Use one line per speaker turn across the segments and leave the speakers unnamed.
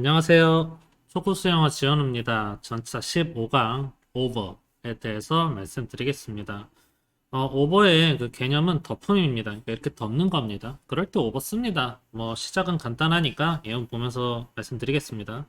안녕하세요. 초코수 영어 지원우입니다. 전차 15강 over에 대해서 말씀드리겠습니다. 어, over의 그 개념은 덮음입니다. 그러니까 이렇게 덮는 겁니다. 그럴 때 over 씁니다. 뭐 시작은 간단하니까 예문 보면서 말씀드리겠습니다.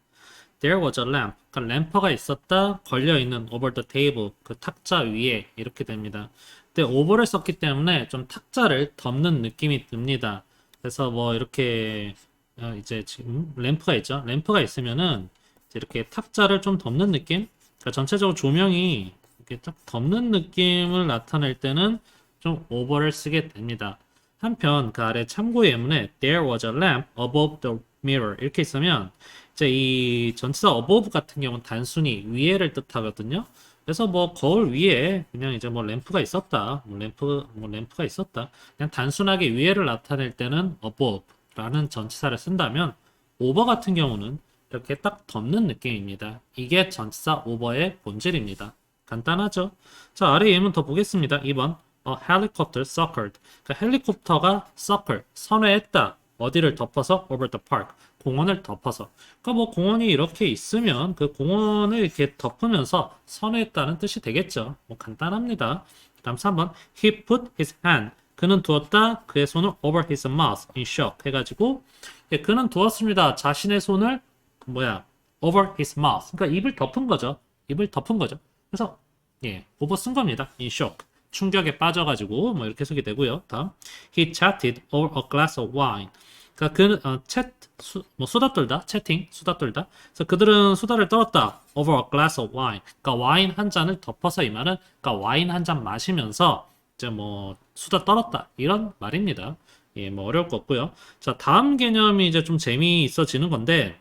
There was a lamp. 그러니까 램퍼가 있었다. 걸려 있는 over the table. 그 탁자 위에 이렇게 됩니다. 근데 over를 썼기 때문에 좀 탁자를 덮는 느낌이 듭니다. 그래서 뭐 이렇게 어, 이제 지금 램프가 있죠. 램프가 있으면은 이렇게 탁자를 좀 덮는 느낌? 그러니까 전체적으로 조명이 이렇게 딱 덮는 느낌을 나타낼 때는 좀 오버를 쓰게 됩니다. 한편 그 아래 참고 예문에 there was a lamp above the mirror 이렇게 있으면 이제 이 전치사 above 같은 경우는 단순히 위에를 뜻하거든요. 그래서 뭐 거울 위에 그냥 이제 뭐 램프가 있었다, 뭐 램프 뭐 램프가 있었다, 그냥 단순하게 위에를 나타낼 때는 above 라는 전치사를 쓴다면 over 같은 경우는 이렇게 딱 덮는 느낌입니다. 이게 전치사 over의 본질입니다. 간단하죠? 자, 아래 예문 더 보겠습니다. 2번. A helicopter circled. 그 헬리콥터가 circle, 선회했다. 어디를 덮어서? over the park. 공원을 덮어서. 그러니까 뭐 공원이 이렇게 있으면 그 공원을 이렇게 덮으면서 선회했다는 뜻이 되겠죠. 뭐 간단합니다. 다음 3번. He put his hand. 그는 두었다. 그의 손을 over his mouth in shock 해가지고 예, 그는 두었습니다. 자신의 손을 뭐야 over his mouth. 그러니까 입을 덮은 거죠. 입을 덮은 거죠. 그래서 예, over 쓴 겁니다. in shock. 충격에 빠져가지고 뭐 이렇게 쓰게 되고요. 다음 he chatted over a glass of wine. 그러니까 그 어, 챗 수, 뭐 수다 떨다 채팅 수다 떨다. 그래서 그들은 수다를 떨었다. over a glass of wine. 그러니까 와인 한 잔을 덮어서 이 말은 그러니까 와인 한 잔 마시면서 이제 뭐 수다 떨었다 이런 말입니다. 예, 뭐 어려울 거 없고요. 자, 다음 개념이 이제 좀 재미있어지는 건데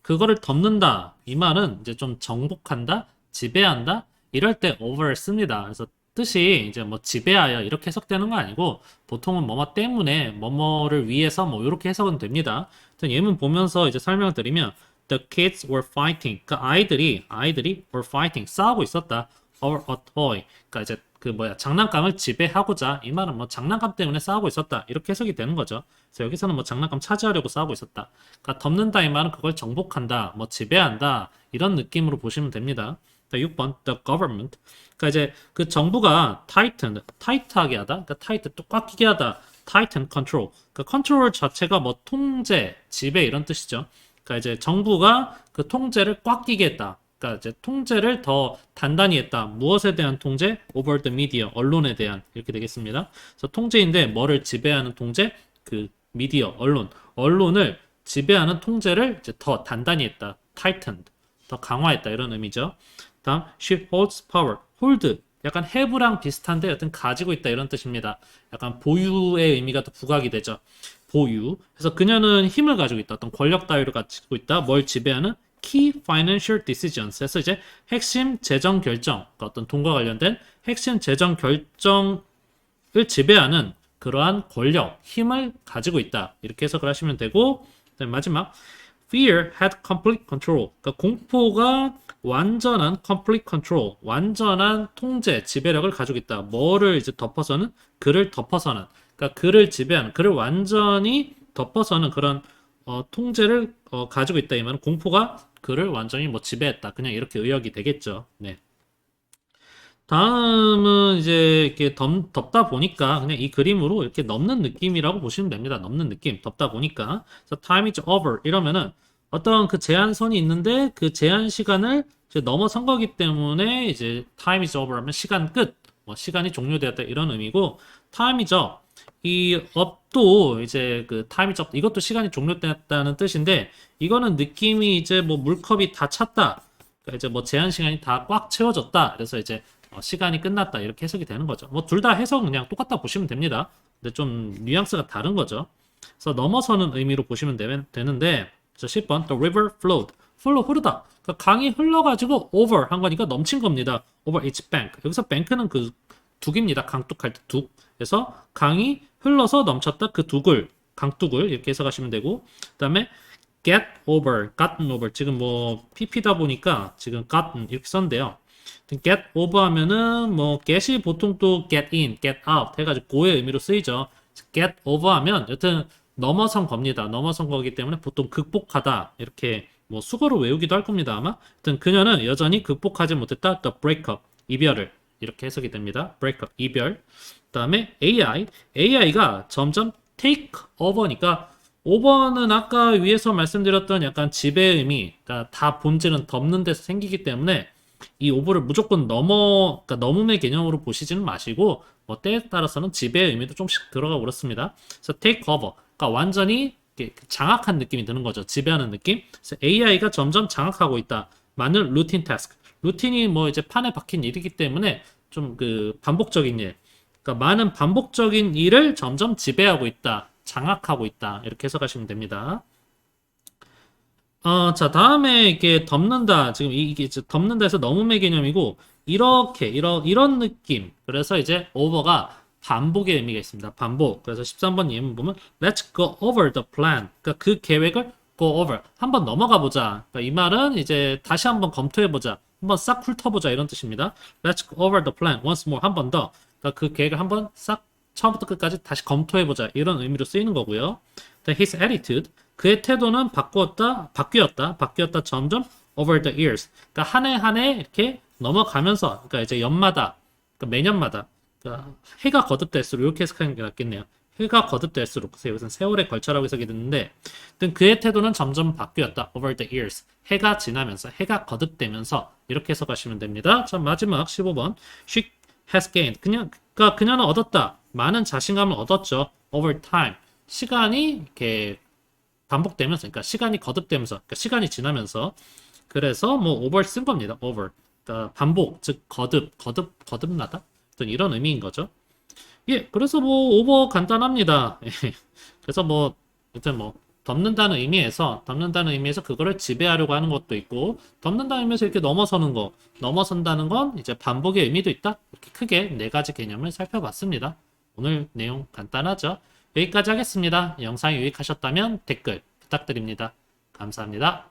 그거를 덮는다 이 말은 이제 좀 정복한다, 지배한다 이럴 때 over를 씁니다. 그래서 뜻이 이제 뭐 지배하여 이렇게 해석되는 거 아니고 보통은 뭐뭐 때문에 뭐뭐를 위해서 뭐 이렇게 해석은 됩니다. 예문 보면서 이제 설명을 드리면 The kids were fighting. 그 아이들이 아이들이 were fighting 싸우고 있었다. over a toy. 그러니까 이제 그 뭐야 장난감을 지배하고자 이 말은 뭐 장난감 때문에 싸우고 있었다 이렇게 해석이 되는 거죠. 그래서 여기서는 뭐 장난감 차지하려고 싸우고 있었다. 그러니까 덮는다 이 말은 그걸 정복한다, 뭐 지배한다 이런 느낌으로 보시면 됩니다. 6번 the government. 그러니까 이제 그 정부가 tighten, tight하게 하다, 그러니까 tight 또꽉 끼게 하다, tighten control. 그 컨트롤 자체가 뭐 통제, 지배 이런 뜻이죠. 그러니까 이제 정부가 그 통제를 꽉 끼게 했다. 그러니까 이제 통제를 더 단단히 했다. 무엇에 대한 통제? over the media, 언론에 대한 이렇게 되겠습니다. 그래서 통제인데 뭐를 지배하는 통제? 그 미디어, 언론, 언론을 지배하는 통제를 이제 더 단단히 했다. tightened, 더 강화했다 이런 의미죠. 다음 she holds power, hold 약간 have랑 비슷한데 여튼 가지고 있다 이런 뜻입니다. 약간 보유의 의미가 더 부각이 되죠. 보유. 그래서 그녀는 힘을 가지고 있다. 어떤 권력 따위를 가지고 있다. 뭘 지배하는? Key financial decisions. 그래서 이제 핵심 재정 결정, 그러니까 어떤 돈과 관련된 핵심 재정 결정을 지배하는 그러한 권력, 힘을 가지고 있다. 이렇게 해석을 하시면 되고, 마지막 fear had complete control. 그러니까 공포가 완전한 complete control, 완전한 통제, 지배력을 가지고 있다. 뭐를 이제 덮어서는 그를 덮어서는, 그러니까 그를 지배하는, 그를 완전히 덮어서는 그런 어, 통제를 어, 가지고 있다 이 말은 공포가 그를 완전히 뭐 지배했다. 그냥 이렇게 의역이 되겠죠. 네. 다음은 이제 이렇게 덮, 덮다 보니까 그냥 이 그림으로 이렇게 넘는 느낌이라고 보시면 됩니다. 넘는 느낌. 덮다 보니까. 그래서 time is over 이러면은 어떤 그 제한선이 있는데 그 제한 시간을 넘어선 거기 때문에 이제 time is over 하면 시간 끝. 뭐 시간이 종료되었다 이런 의미고 time is up. 이 up도 이제 그 is up 이것도 시간이 종료됐다는 뜻인데 이거는 느낌이 이제 뭐 물컵이 다 찼다. 그러니까 이제 뭐 제한 시간이 다 꽉 채워졌다. 그래서 이제 어, 시간이 끝났다 이렇게 해석이 되는 거죠. 뭐 둘 다 해석 그냥 똑같다 보시면 됩니다. 근데 좀 뉘앙스가 다른 거죠. 그래서 넘어서는 의미로 보시면 되, 되는데 자 10번 the river flowed flow 흐르다. 그러니까 강이 흘러가지고 over 한 거니까 넘친 겁니다. over its bank. 여기서 bank는 그 둑입니다. 강둑할 때 둑. 그래서 강이 흘러서 넘쳤다 그 둑을 강둑을 이렇게 해석하시면 되고 그다음에 get over, gotten over. 지금 뭐 pp다 보니까 지금 gotten 이렇게 썼는데요. get over 하면은 뭐 get이 보통 또 get in, get out 해가지고 고의 의미로 쓰이죠. get over 하면 여튼 넘어선 겁니다. 넘어선 거기 때문에 보통 극복하다 이렇게 뭐 수거로 외우기도 할 겁니다 아마. 하여튼 그녀는 여전히 극복하지 못했다. The breakup 이별을 이렇게 해석이 됩니다. breakup 이별. 그다음에 AI AI가 점점 take over니까 오버는 아까 위에서 말씀드렸던 약간 지배의 의미, 그러니까 다 본질은 덮는 데서 생기기 때문에 이 오버를 무조건 넘어, 그러니까 넘음의 개념으로 보시지는 마시고 뭐 때에 따라서는 지배의 의미도 좀씩 들어가 그렇습니다. 그래서 take over, 그러니까 완전히 이렇게 장악한 느낌이 드는 거죠. 지배하는 느낌. 그래서 AI가 점점 장악하고 있다. 많은 루틴 타스크. 루틴이 뭐 이제 판에 박힌 일이기 때문에 좀 그 반복적인 일. 그러니까 많은 반복적인 일을 점점 지배하고 있다. 장악하고 있다. 이렇게 해석하시면 됩니다. 어, 자, 다음에 이렇게 덮는다. 지금 이- 이게 이제 덮는다 해서 넘음의 개념이고, 이렇게, 이런, 이런 느낌. 그래서 이제 over가 반복의 의미가 있습니다. 반복. 그래서 13번 예문 보면, let's go over the plan. 그러니까 그 계획을 go over. 한번 넘어가 보자. 그러니까 이 말은 이제 다시 한번 검토해 보자. 한번 싹 훑어보자. 이런 뜻입니다. let's go over the plan once more. 한 번 더. 그러니까 그 계획을 한번 싹 처음부터 끝까지 다시 검토해 보자. 이런 의미로 쓰이는 거고요. His attitude 그의 태도는 바꾸었다, 바뀌었다, 바뀌었다 점점 over the years. 그러니까 한 해 한 해 이렇게 넘어가면서, 그러니까 이제 연마다, 그러니까 매년마다, 그러니까 해가 거듭될수록 이렇게 해석하는 게 낫겠네요. 해가 거듭될수록, 그래서 여기서는 세월의 걸쳐라고 해석이 됐는데, 하여튼 그의 태도는 점점 바뀌었다, over the years. 해가 지나면서, 해가 거듭되면서 이렇게 해석하시면 됩니다. 자 마지막 15번, she has gained. 그냥, 그러니까 그녀는 얻었다, 많은 자신감을 얻었죠, over time. 시간이 이렇게 반복되면서, 그러니까 시간이 거듭되면서, 그러니까 시간이 지나면서, 그래서 뭐 over 쓴 겁니다. over. 그러니까 반복, 즉 거듭, 거듭, 거듭나다. 이런 의미인 거죠. 예, 그래서 뭐 over 간단합니다. 예. 그래서 뭐 일단 뭐 덮는다는 의미에서 덮는다는 의미에서 그거를 지배하려고 하는 것도 있고 덮는다는 의미에서 이렇게 넘어서는 거, 넘어선다는 건 이제 반복의 의미도 있다. 이렇게 크게 네 가지 개념을 살펴봤습니다. 오늘 내용 간단하죠? 여기까지 하겠습니다. 영상이 유익하셨다면 댓글 부탁드립니다. 감사합니다.